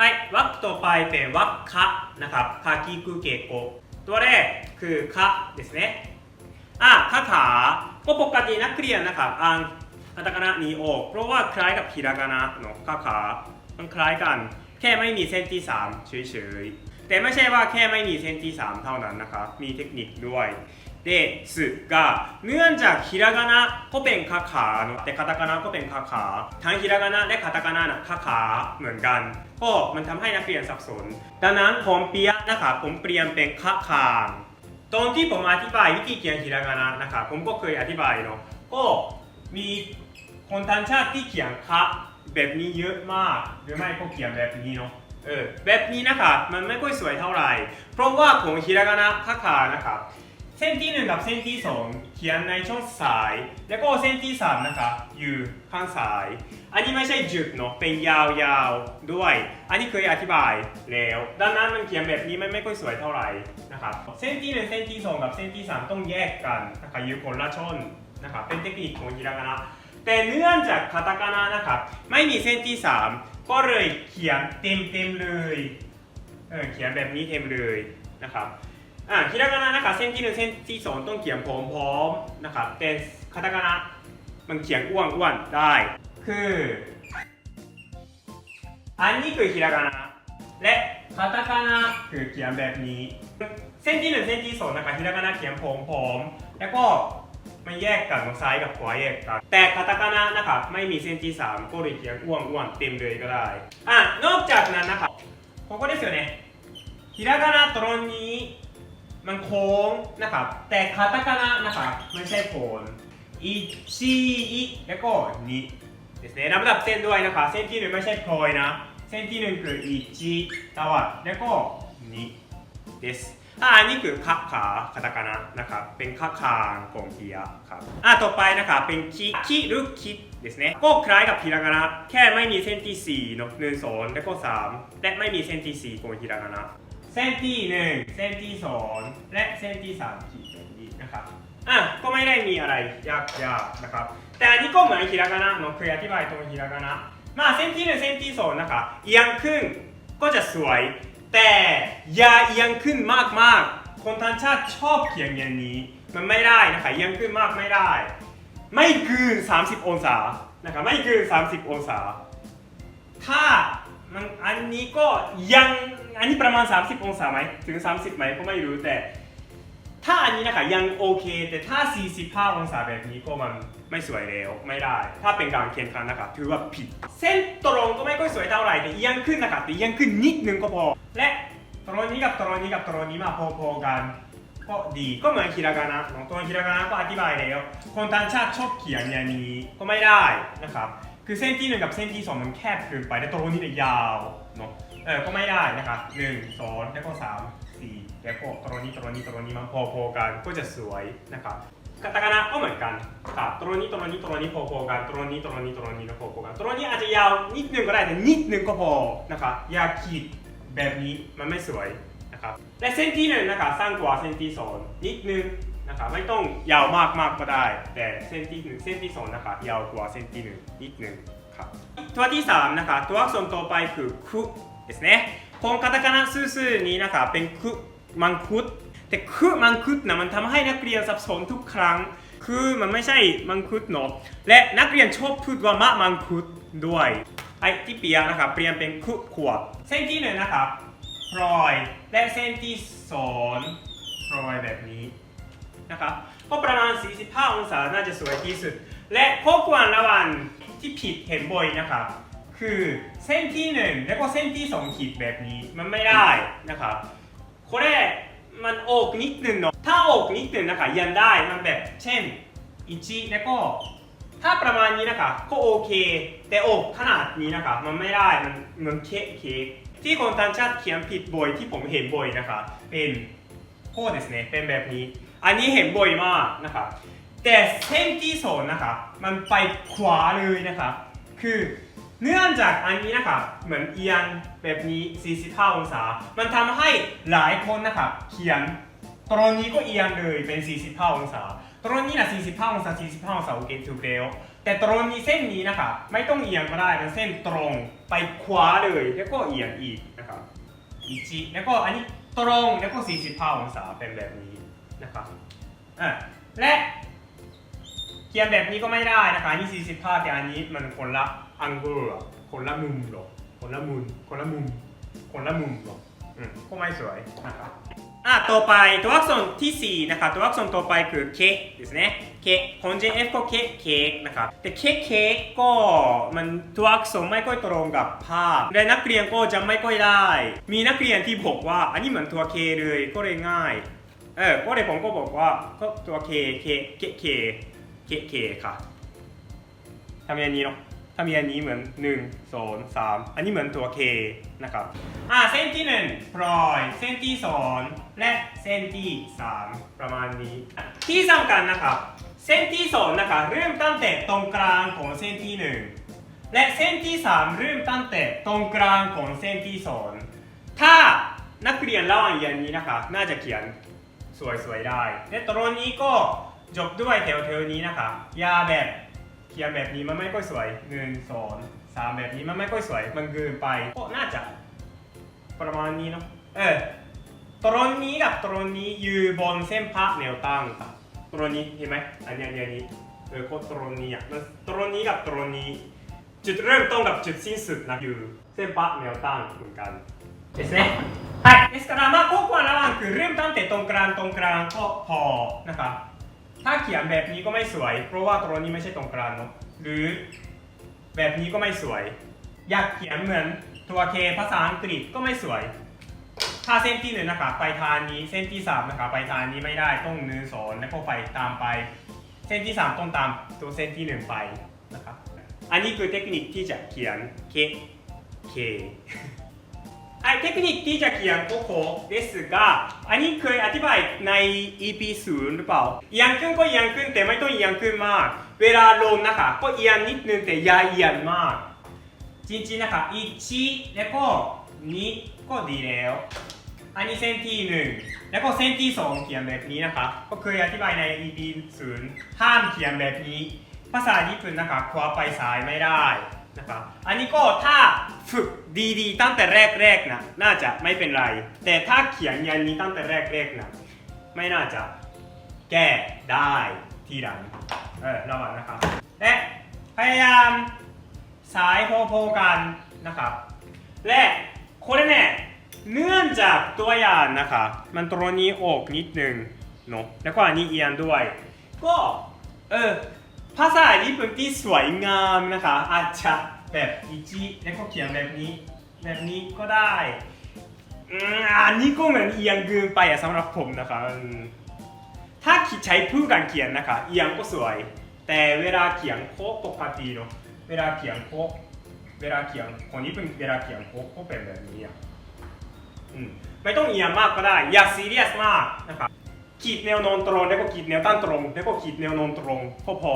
はいวรรคต่อไปเป็นวรรคคะนะครับคากิกุเกโกตัวแรกคือคะですねอ่ะคาถาก็ปกตินักเรียนนะครับอ่านคาตาคานะนี้ออกเพราะว่าคล้ายกับฮิรากานะเนาะคาถามันคล้ายกัน แค่ไม่มีเส้นที่สามเฉยๆแต่ไม่ใช่ว่าแค่ไม่มีเส้นที่สามเท่านั้นนะครับมีเทคนิคด้วย ですがเนื่องจากฮิรากานะก็เป็นคาถาเนอะแต่คาตาคานะก็เป็นคาถาทั้งฮิรากานะและคาตาคานะนะคาถาเหมือนกัน ก็มันทำให้นักเรียนสับสน ดังนั้นผมเปลี่ยนนะครับผมเปลี่ยนเป็นคาคางตอนที่ผมอธิบายวิธีเขียนฮิรากานะนะครับผมก็เคยอธิบายเนาะก็มีคนต่างชาติที่เขียนคะแบบนี้เยอะมาก หรือไม่ก็เขียนแบบนี้เนาะเออแบบนี้นะครับมันไม่ค่อยสวยเท่าไหร่ เพราะว่าของฮิรากานะคาคานะครับ เส้นที่หนึ่งกับเส้นที่สองเขียนในช่องซ้าย แล้วก็เส้นที่สามนะคะ อยู่ข้างซ้าย อันนี้ไม่ใช่จุดเนาะเป็นยาวๆด้วย อันนี้เคยอธิบายแล้วดังนั้นมันเขียนแบบนี้ไม่ไม่ค่อยสวยเท่าไหร่นะครับเส้นที่หนึ่งเส้นที่สองกับเส้นที่สามต้องแยกกันนะคะอยู่คนละช่องนะครับเป็นเทคนิคของฮิรากานะแต่เนื่องจากคาตาคานะนะครับไม่มีเส้นที่สามก็เลยเขียนเต็มเต็มๆเลยเออเขียนแบบนี้เต็มเลยนะครับ อ่าฮิรากานะนะครับเส้นที่หนึ่งเส้นที่สองต้องเขียนพร้อมๆนะครับแต่คาตาคานะมันเขียนอ้วนอ้วนๆได้ คืออันนี้คือฮิรากานะและคาตาคานะคือเขียนแบบนี้ เส้นที่หนึ่งเส้นที่สองนะครับฮิรากานะเขียนพร้อมๆแล้วก็มันแยกกันซ้ายกับขวาแยกกัน แต่คาตาคานะนะครับไม่มีเส้นที่สามก็เลยเขียนอ้วนอ้วนๆเต็มเลยก็ได้อ่ะนอกจากนั้นนะครับここですよねひらがなตรงนี้ มันโค้งนะครับ แต่คาตาคานะนะครับไม่ใช่โค้งอิชิอิแล้วก็นิですねลำดับเส้นด้วยนะครับเส้นที่หนึ่งไม่ใช่โพยนะ เส้นที่หนึ่งคืออิชิตาวะแล้วก็นิですอ่าอันนี้คือคาขาคาตาคานะนะครับ เป็นคาคางของเฮียครับอ่าต่อไปนะครับเป็นคิคิหรือคิですねก็คล้ายกับฮิรากานะแค่ไม่มีเส้นที่สี่เนอะหนึ่งสองแล้วก็สามและไม่มีเส้นที่สี่ของฮิรากานะ เ ส้นที่หนึ่งเส้นที่สองและเส้นที่สามขีดแบบนี้นะครับอะก็ไม่ได้มีอะไรยากๆนะครับ แต่อันนี้ก็เหมือนฮิรากานะเนาะเคยอธิบายตรงฮิรากานะมาเส้นที่หนึ่งเส้นที่สองนะคะเอียงขึ้นก็จะสวย แต่อย่าเอียงขึ้นมากๆ คนต่างชาติชอบเขียนอย่างนี้ มันไม่ได้นะคะเอียงขึ้นมากไม่ได้ ไม่เกิน30 องศานะครับไม่เกิน30 องศา ถ้ามันอันนี้ก็ยัง อันนี้ประมาณ 30 องศาไหมถึง 30ไหมก็ไม่รู้แต่ ถ้าอันนี้นะคะยังโอเค แต่ถ้า 45 องศาแบบนี้ก็มันไม่สวยแล้วไม่ได้ ถ้าเป็นการเขียนคันนะคะถือว่าผิด เส้นตรงก็ไม่ค่อยสวยเท่าไหร่แต่เอียงขึ้นนะคะแต่เอียงขึ้นนิดนึงก็พอ และตรงนี้กับตรงนี้กับตรงนี้มาพอๆกันก็ดีก็เหมือนฮิรากานะเนาะตัวฮิรากานะก็อธิบายแล้วคนต่างชาติชอบเขียนอย่างนี้ก็ไม่ได้นะครับ คือเส้นที่หนึ่งกับเส้นที่สองมันแคบเกินไปแต่ตรงนี้เนี่ยยาวเนาะ เออก็ไม่ได้นะครับหนึ่งสองแล้วก็สามสี่แล้วก็ตรงนี้ตรงนี้ตรงนี้มันพอๆกันก็จะสวยนะครับคาตาคานะก็เหมือนกันครับตรงนี้ตรงนี้ตรงนี้พอๆกันตรงนี้ตรงนี้ตรงนี้แล้วพอๆกันตรงนี้อาจจะยาวนิดนึงก็ได้แต่นิดนึงก็พอนะครับอย่าขีดแบบนี้มันไม่สวยนะครับและเส้นที่หนึ่งนะครับสั้นกว่าเส้นที่สองนิดนึงนะครับไม่ต้องยาวมากมากก็ได้ แต่เส้นที่หนึ่งเส้นที่สองนะครับยาวกว่าเส้นที่หนึ่งนิดนึงครับตัวที่สามนะครับตัวอักษรต่อไปคือคุ ですねこのカタカナซื่อๆนี้นะครับเป็นคุมังคุดแต่คุมังคุดนะมันทำให้นักเรียนสับสนทุกครั้ง คือมันไม่ใช่มังคุดเนาะและนักเรียนชอบพูดว่ามะมังคุดด้วยไอ้ที่เปียนะครับเปลี่ยนเป็นคุขวบเส้นที่หนึ่งนะครับ พลอยและเส้นที่สองพลอยแบบนี้นะครับก็ประมาณ 45 องศาน่าจะสวยที่สุด และข้อควรระหว่างที่ผิดเห็นบ่อยนะครับ คือเส้นที่หนึ่งแล้วก็เส้นที่สองขีดแบบนี้มันไม่ได้นะครับこれมันออกนิดหนึ่งเนาะถ้าออกนิดหนึ่งนะคะยันได้มันแบบเช่น1แล้วก็ ถ้าประมาณนี้นะคะก็โอเค แต่อกขนาดนี้นะคะมันไม่ได้มันเหมือนเค้กเค้กที่คนต่างชาติเขียนผิดบ่อยที่ผมเห็นบ่อยนะคะเป็นโคですねเป็นแบบนี้ อันนี้เห็นบ่อยมากนะคะแต่เส้นที่สองนะคะมันไปขวาเลยนะคะคือ เนื่องจากอันนี้นะคะเหมือนเอียงแบบนี้ 45 องศา มันทำให้หลายคนนะคะเขียนตรงนี้ก็เอียงเลยเป็น 45 องศา ตรงนี้นะ45 องศา 45 องศาโอเคถูกแล้วแต่ตรงนี้เส้นนี้นะคะไม่ต้องเอียงก็ได้เป็นเส้นตรงไปขวาเลยแล้วก็เอียงอีกนะครับอีจีแล้วก็อันนี้ตรงแล้วก็ 45 องศาเป็นแบบนี้นะครับอะและเขียนแบบนี้ก็ไม่ได้นะคะอันนี่45แต่อันนี้มันคนละ อังเกอร์คนละมุมหรอกคนละมุมคนละมุมคนละมุมหรอกอืมก็ไม่สวยนะครับ อ่ะต่อไปตัวอักษรที่ 4 นะครับตัวอักษรต่อไปคือเคですねเคคน JF ก็เคเคนะครับแต่เคเคก็มันตัวอักษรไม่ค่อยตรงกับภาพและนักเรียนก็จะไม่ค่อยได้ มีนักเรียนที่บอกว่า อันนี้เหมือนตัวเคเลยก็เลยง่ายเออก็เลยผมก็บอกว่าก็ตัวเคเคเคเคเคเคค่ะทำอย่างนี้เนาะ ทำอย่างนี้เหมือน1 2 3อันนี้เหมือนตัวเคนะครับ อ่าเส้นที่หนึ่งพลอย เส้นที่สองและเส้นที่สามประมาณนี้ ที่สำคัญนะครับ เส้นที่สองนะครับเริ่มตั้งแต่ตรงกลางของเส้นที่หนึ่งและเส้นที่สามเริ่มตั้งแต่ตรงกลางของเส้นที่สองถ้านักเรียนระหว่างอย่างนี้นะครับน่าจะเขียนสวยๆได้ และตรงนี้ก็จบด้วยแถวๆนี้นะครับอยาแบบ ขียนแบบนี้มันไม่ค่อยสวยหนึ่งสองสามแบบนี้มันไม่ค่อยสวยมันเกินไปก็น่าจะ ประมาณนี้เนาะ เออ ตรงนี้กับตรงนี้อยู่บนเส้นพระแนวตั้งครับตรงนี้เห็นไหมอันนี้อันนี้อันนี้ เออโคตรตรงนี้อ่ะมันตรงนี้กับตรงนี้ จุดเริ่มต้นกับจุดสิ้นสุดนะอยู่เส้นพระแนวตั้งเหมือนกันですねはいですからまあここはระหว่างคือเริ่มตั้งแต่ตรงกลางต ถ้าเขียนแบบนี้ก็ไม่สวย เพราะว่าตรงนี้ไม่ใช่ตรงกลางเนาะหรือแบบนี้ก็ไม่สวย อยากเขียนเหมือนตัวเคภาษาอังกฤษก็ไม่สวย ถ้าเส้นที่หนึ่งนะครับไปทางนี้เส้นที่สามนะครับไปทางนี้ไม่ได้ต้องหนึ่งสองแล้วก็ไปตามไป เส้นที่สามต้องตามตัวเส้นที่หนึ่งไปนะครับอันนี้คือเทคนิคที่จะเขียนเคเค ไอเทคนิคที่จะเขียนโคโคですがอันนี้เคยอธิบายใน EP 0หรือเปล่าเอียงขึ้นก็เอียงขึ้นแต่ไม่ต้องเอียงขึ้นมาก เวลาลงนะคะก็เอียงนิดนึงแต่อย่าเอียงมาก จริงๆนะคะ1แล้วก็2ก็ดีแล้ว อันนี้เส้นที่1แล้วก็เส้นที่2เขียนแบบนี้นะคะ ก็เคยอธิบายใน EP 0ห้ามเขียนแบบนี้ ภาษาญี่ปุ่นนะคะขวาไปซ้ายไม่ได้ นะครับ อันนี้ก็ถ้าฝึกดีๆ ตั้งแต่แรกๆนะน่าจะไม่เป็นไร แต่ถ้าเขียนอย่างนี้ตั้งแต่แรกๆนะไม่น่าจะแก้ได้ทีหลัง เออระวังนะครับ และพยายามสายพอๆกันนะครับ และこれねเนื่องจากตัวอย่างนะคะมันตรงนี้ออกนิดนึงเนาะแล้วก็อันนี้เอียงด้วย ก็เออ ภาษาญี่ปุ่นที่สวยงามนะคะ อาจจะแบบอีจิแล้วก็เขียนแบบนี้ แบบนี้ก็ได้อันนี้ก็เหมือนเอียงเกินไปสำหรับผมนะคะอืมถ้าใช้ผู้การเขียนนะคะ เอียงก็สวย แต่เวลาเขียนโคปกติเนาะเวลาเขียนโคเวลาเขียนคนญี่ปุ่นเวลาเขียนโคก็เป็นแบบนี้อะไม่ต้องเอียงมากก็ได้ อย่าซีเรียสมากนะครับ ขีดแนวนอนตรงแล้วก็ขีดแนวต้านตรง แล้วก็ขีดแนวนอนตรงพอพอ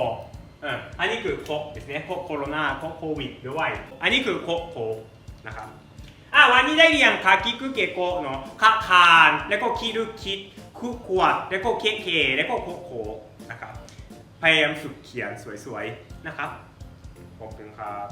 อ่าอันนี้คือโคกですโคโคโรนาโคโควิดหรือว่าอันนี้คือโคโคนะครับอ่าวันนี้ได้เรียนคาคิคุเกโกเนาะคาคานแล้วก็คิรุคิดคุขวดแล้วก็เคเคแล้วก็โคโคนะครับพยายามฝึกเขียนสวยๆนะครับขอบคุณครับ